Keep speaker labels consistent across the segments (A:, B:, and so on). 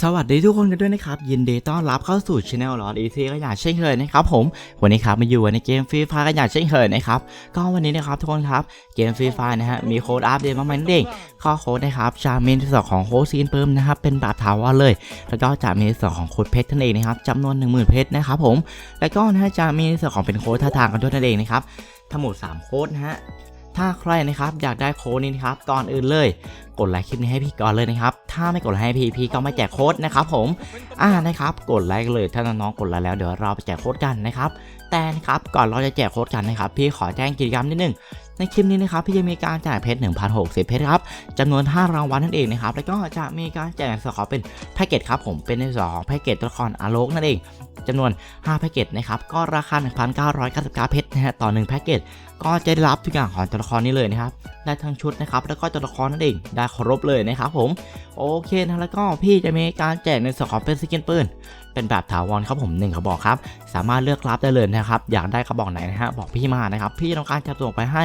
A: สวัสดีทุกคนกันด้วยนะครับ ยินดีต้อนรับเข้าสู่ช anel ลอดอีซีก็อยางเช่นเคยนะครับผมวันนี้ครับมาอยู่ในเกมฟรีไฟกันอยางเช่นเคยนะครับก็วันนี้นะครับทุกคนครับเกมฟรีไฟนะฮะมีโค้ดอัปเดตมาใหม่นั่นเองข้อโค้ดนะครับจะมีในส่วนของโค้ดซีนเปิมนะครับเป็นแบบถาวรเลย แล้วก็จะมีในส่วนของโค้ดเพชรนั่นเองนะครับจำนวน 10,000 เพชรนะครับผมแล้วก็นะฮะจะมีในส่วนของเป็นโค้ดท่าทางกันด้วยนั่นเองนะครับทั้งหมดสามโค้ดนะฮะ ถ้าใครนะครับอยากได้โค้ดนี้นะครับก่อนอื่นเลย กดไลค์คลิปนี้ให้พี่ก่อนเลยนะครับ ถ้าไม่กดไลค์ให้พี่พี่ก็ไม่แจกโค้ดนะครับผมอ่านะครับกดไลค์เลยถ้าน้องๆกดไลค์แล้วเดี๋ยวเราไปแจกโค้ดกันนะครับแต่นะครับก่อนเราจะแจกโค้ดกันนะครับพี่ขอแจ้งกิจกรรมนิดนึง ในคลิปนี้นะครับพี่จะมีการแจกเพชร1,060เพชรครับจำนวน 5 รางวัลนั่นเองนะครับแล้วก็จะมีการแจกส่วนขอเป็นแพ็กเกจครับผมเป็นในสองแพ็กเกจตัวละครอาโลกนั่นเองจำนวน 5 แพ็กเกจนะครับก็ราคา 1,999เพชรนะฮะต่อ 1 แพ็กเกจก็จะได้รับทุกอย่างของตัวละครนี้เลยนะครับได้ทั้งชุดนะครับแล้วก็ตัวละครนั่นเองได้ครบเลยนะครับผมโอเคนะแล้วก็พี่จะมีการแจกในส่วนขอเป็นสกินปืน เป็นแบบถาวรครับผมหนึ่งกระบอกครับ สามารถเลือกรับได้เลยนะครับ อยากได้กระบอกไหนนะฮะบอกพี่มานะครับ พี่ต้องการจะส่งไปให้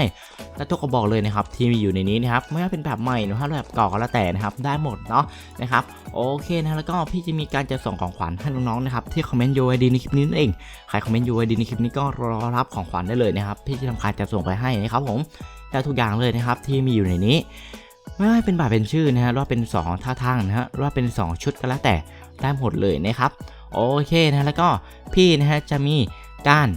A: และทุกกระบอกเลยนะครับที่มีอยู่ในนี้นะครับไม่ว่าเป็นแบบใหม่หรือว่าแบบเก่าก็แล้วแต่นะครับได้หมดเนาะนะครับโอเคนะแล้วก็พี่จะมีการจะส่งของขวัญให้น้องๆนะครับที่คอมเมนต์ UID ในคลิปนี้นั่นเองใครคอมเมนต์ UID ในคลิปนี้ก็รอรับของขวัญได้เลยนะครับพี่จะทำการจะส่งไปให้นะครับผมได้ทุกอย่างเลยนะครับที่มีอยู่ในนี้ ไม่ว่าเป็นบาทเป็นชื่อนะฮะรอว่าเป็น 2 ท่าทางนะฮะรอว่าเป็น 2 ชุดก็แล้วแต่ได้หมดเลยนะครับ โอเคนะแล้วก็พี่นะฮะจะมีการ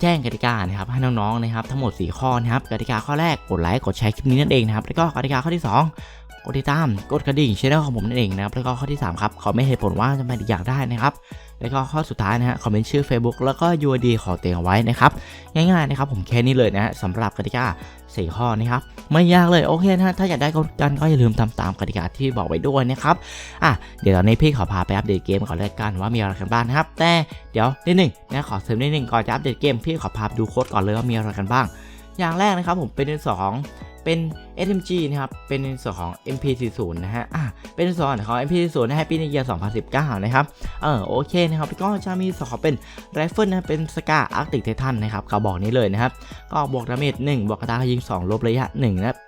A: แจ้งกติกานะครับให้น้องๆนะครับทั้งหมด 4 ข้อนะครับกติกาข้อแรกกดไลค์กดแชร์คลิปนี้นั่นเองนะครับแล้วก็กติกาข้อที่ 2 ดติดตามกดกระดิ่งช่องของผมนั่นเองนะครับแล้วก็ข้อที่ 3 ครับขอไม่เหตุผลว่าจะไม่อยากได้นะครับแล้วก็ข้อสุดท้ายนะฮะคอมเมนต์ชื่อ Facebook แล้วก็ UID ขอเตียงไว้นะครับง่ายๆนะครับผมแค่นี้เลยนะฮะสำหรับกติกา4ข้อนะครับไม่ยากเลยโอเคนะฮะถ้าอยากได้กันก็อย่าลืมทำตามกติกาที่บอกไว้ด้วยนะครับอะเดี๋ยวตอนนี้พี่ขอพาไปอัปเดตเกมก่อนเลยกันว่ามีอะไรกันบ้างนะครับ แต่เดี๋ยวนิดหนึ่งนะขอเสริมนิดหนึ่งก่อนจะอัปเดตเกมพี่ขอพาดูโค้ดก่อนเลยว่ามีอะไรกันบ้าง อย่างแรกนะครับผมเป็นในส่วนของ เป็น SMG นะครับ เป็นในส่วนของ MP40 นะฮะ อะ เป็นส่วนของ MP40 นะ Happy New Year 2019 นะครับ เออโอเคนะครับ ก็จะมีส่วนของเป็นไรเฟิลนะ เป็นสกาอาร์ติกไททันนะครับกระบอกนี้เลยนะครับ ก็บวกดาเมจ1บวกกระตายิง 2 ลบระยะ 1 นะครับ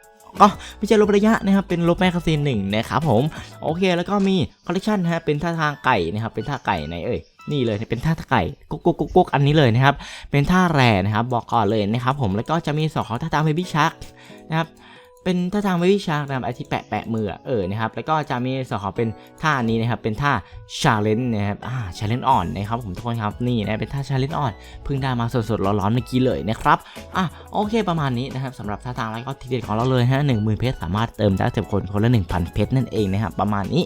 A: ก็ไม่ใช่ลบระยะนะครับ เป็นลบแมกกาซีน1นะครับผม โอเค แล้วก็มีคอลเลคชันนะฮะ เป็นท่าทางไก่นะครับ เป็นท่าไก่ไหนเอ่ย นี่เลย เป็นท่าไก่กุ๊กกุ๊กกุ๊กกุ๊กอันนี้เลยนะครับ เป็นท่าแร่นะครับ บอกก่อนเลยนะครับผม แล้วก็จะมีสองของท่าทางเบบี้ชัก นะครับเป็นท่าทางเบบี้ชาร์กนะครับไอที่แปะแปะมือเออนะครับแล้วก็จะมีส่วนของเป็นท่านี้นะครับเป็นท่าชาเลนจ์นะครับอ่าชาเลนจ์อ่อนนะครับผมทุกคนครับนี่นะเป็นท่าชาเลนจ์อ่อนเพิ่งได้มาสดๆร้อนๆเมื่อกี้เลยนะครับอะโอเคประมาณนี้นะครับสำหรับท่าทางแล้วก็ทีเด็ดของเราเลยฮะหนึ่งหมื่นเพชรสามารถเติมได้เต็มคนคนละหนึ่งพันเพชรนั่นเองนะครับประมาณนี้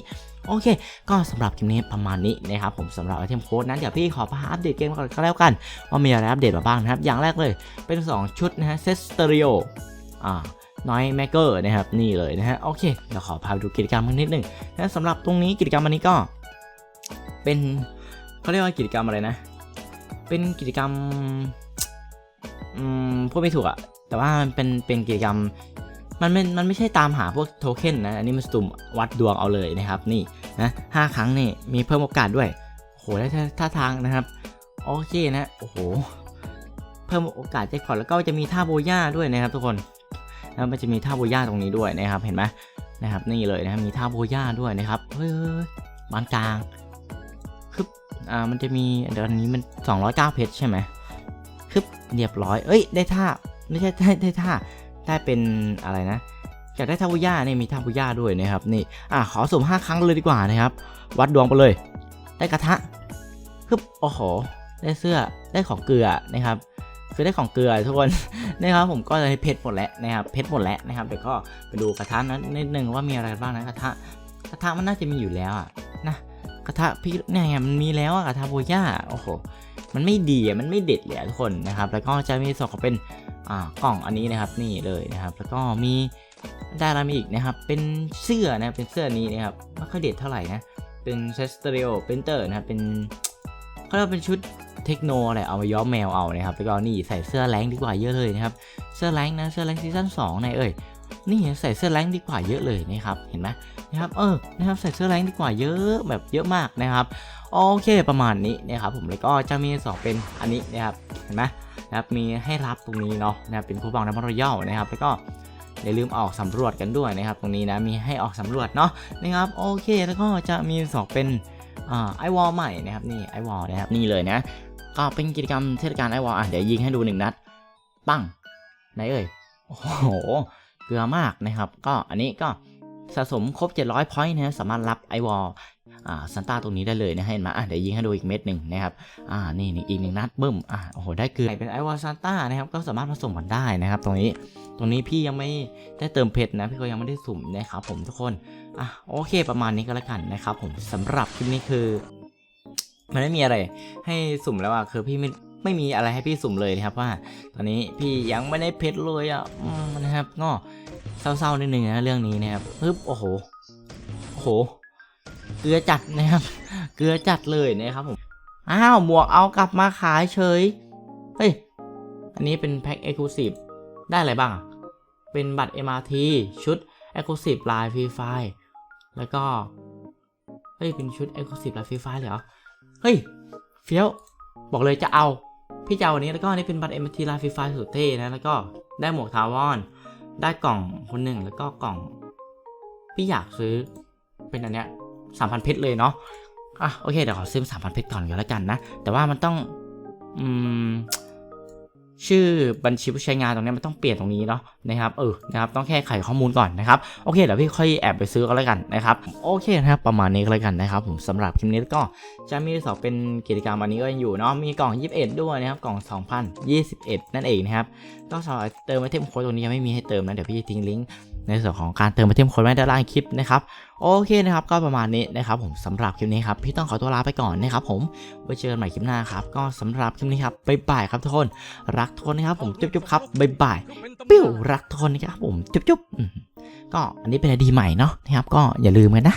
A: โอเค ก็สำหรับคลิปนี้ประมาณนี้นะครับผมสำหรับไอเทมโค้ดนั้นเดี๋ยวพี่ขอพาอัปเดตเกมก่อนก็แล้วกัน ว่ามีอะไรอัปเดตมาบ้างนะครับอย่างแรกเลยเป็น 2 ชุดนะฮะเซสเตอริโอ น้อยแมกเกอร์นะครับนี่เลยนะฮะโอเคเดี๋ยวขอพาดูกิจกรรมกันนิดหนึ่งนะสำหรับตรงนี้กิจกรรมอันนี้ก็เป็นเขาเรียกว่ากิจกรรมอะไรนะ เป็นกิจกรรมอืมพูดไม่ถูกอะแต่ว่ามันเป็นเป็นกิจกรรมมันไม่มันไม่ใช่ตามหาพวกโทเค็นนะอันนี้มันสุ่มวัดดวงเอาเลยนะครับนี่นะห้าครั้งนี่มีเพิ่มโอกาสด้วยโหได้ท่าท่าทางนะครับโอเคนะโอ้โหเพิ่มโอกาสแจ็คพอตแล้วก็จะมีท่าโบย่าด้วยนะครับทุกคน แล้วมันจะมีท่าโบย่าตรงนี้ด้วยนะครับเห็นไหมนะครับนี่เลยนะครับมีท่าโบย่าด้วยนะครับเฮ้ยบานกลางคืออ่ามันจะมีเดี๋ยวอันนี้มัน209เพชรใช่ไหมคือเรียบร้อยเอ้ยได้ท่าไม่ใช่ได้ได้ท่าได้เป็นอะไรนะอยากได้ท่าโบย่าเนี่ยมีท่าโบย่าด้วยนะครับนี่อะขอสุ่ม5ครั้งเลยดีกว่านะครับ วัดดวงไปเลย ได้กระทะคือโอ้โหได้เสื้อได้ของเกลือนะครับ คือได้ของเกลือทุกคนนะครับผมก็เลยเพชรหมดแล้วนะครับเพชรหมดแล้วนะครับเดี๋ยวก็ไปดูกระทะนั้นนิดนึงว่ามีอะไรบ้างนะกระทะกระทะมันน่าจะมีอยู่แล้วอะนะกระทะพี่เนี่ยมันมีแล้วอะกระทะโบย่าโอ้โหมันไม่ดีอะมันไม่เด็ดเลยทุกคนนะครับ แล้วก็จะมีส่วนของเป็นอ่ากล่องอันนี้นะครับนี่เลยนะครับ แล้วก็มีได้อะไรมาอีกนะครับ เป็นเสื้อนะเป็นเสื้อนี้นะครับไม่ค่อยเด็ดเท่าไหร่นะเป็นเซสเตอริโอเป็นเตอร์นะครับเป็นเขาเรียกเป็นชุด เทคโนอะไรเอามาย้อมแมวเอานะครับแล้วก็นี่ใส่เสื้อแรงดีกว่าเยอะเลยนะครับเสื้อแรงนะเสื้อแรงซีซั่น2ในเอ้ยนี่ใส่เสื้อแรงดีกว่าเยอะเลยนะครับเห็นไหมนะครับเออนะครับใส่เสื้อแรงดีกว่าเยอะแบบเยอะมากนะครับโอเคประมาณนี้นะครับผมแล้วก็จะมีสองเป็นอันนี้นะครับเห็นไหมนะครับมีให้รับตรงนี้เนาะนะครับเป็นคูปองน้ำมันรอยัลนะครับแล้วก็อย่าลืมออกสำรวจกันด้วยนะครับ ตรงนี้นะมีให้ออกสำรวจเนาะนะครับโอเคแล้วก็จะมีสองเป็นไอวอลใหม่นะครับนี่ไอวอลนะครับนี่เลยนะ ก็เป็นกิจกรรมเทศกาลไอวอลอะเดี๋ยวยิงให้ดูหนึ่งนัด ปังไหนเอ่ย โอ้โห เกลือมากนะครับ ก็อันนี้ก็สะสมครบ 700 พอยต์นะสามารถรับไอวอลอ่าซันต้าตรงนี้ได้เลยนะเห็นไหมอะเดี๋ยวยิงให้ดูอีกเม็ดหนึ่งนะครับอ่านี่นี่อีกหนึ่งนัดบึ้มอะโอ้โหได้เกลือเป็นไอวอลซันต้านะครับก็สามารถผสมกันได้นะครับ ตรงนี้ตรงนี้พี่ยังไม่ได้เติมเพชรนะพี่ก็ยังไม่ได้สุ่มนะครับผมทุกคนอะโอเคประมาณนี้ก็แล้วกันนะครับผมสำหรับคลิปนี้คือ มันไม่มีอะไรให้สุ่มแล้วอะคือพี่ไม่ไม่มีอะไรให้พี่สุ่มเลยนะครับว่า ตอนนี้พี่ยังไม่ได้เพชรเลยอะอนะครับก็เศร้าๆนิดนึงนะเรื่องนี้นะครับปึ๊บโอ้โหโอ้โหเกลือจัดนะครับ เกลือจัดเลยนะครับผมอ้าวหมวกเอากลับมาขายเฉยเฮ้ยอันนี้เป็นแพ็คเอ็กซ์คลูซีฟได้อะไรบ้าง เป็นบัตร MRT ชุด e x c l u s i v e ลายฟรีไฟแล้วก็ เฮ้ย เป็นชุด e x c l u s i v e ลายฟรีไฟเลยเหรอ เฮ้ย เฟี้ยว บอกเลยจะเอา พี่จะเอาอันนี้แล้วก็อันนี้เป็นบัตร MT ลายฟรีไฟสุดเท่นะ แล้วก็ได้หมวกทาวอน ได้กล่องคนหนึ่งแล้วก็กล่อง พี่อยากซื้อเป็นอันเนี้ยสามพันเพชรเลยเนาะ อะโอเคเดี๋ยวขอซื้อสามพันเพชรก่อนก็แล้วกันนะ แต่ว่ามันต้อง อืม ชื่อบัญชีผู้ใช้งานตรงนี้มันต้องเปลี่ยนตรงนี้เนาะ นะครับเออนะครับต้องแค่ไขข้อมูลก่อนนะครับโอเคเดี๋ยวพี่ค่อยแอบไปซื้อก็แล้วกันนะครับโอเคนะครับประมาณนี้ก็แล้วกันนะครับผมสำหรับคลิปนี้ก็จะมีสองเป็นกิจกรรมอันนี้ก็ยังอยู่เนาะมีกล่อง 21 ด้วยนะครับกล่อง 2021 นั่นเองนะครับก็สำหรับเติมไอเทมโค้ดตรงนี้ยังไม่มีให้เติมนะเดี๋ยวพี่ทิ้งลิงก์ในส่วนของการเติมไอเทมโค้ดไว้ด้านล่างคลิปนะครับโอเคนะครับก็ประมาณนี้นะครับผมสำหรับคลิปนี้ครับพี่ต้องขอตัวลาไปก่อนนะครับผมไว้เจอกันใหม่คลิปหน้าครับก็สำหรับคลิปนี้ครับบ๊ายบายครับทุกคนรักทุกคนนะครับผมจุ๊บๆครับบ๊ายบายปิ้วรักทุกคนนะครับผมจุ๊บๆก็อันนี้เป็นไอดีใหม่เนาะนะครับก็อย่าลืมกันนะ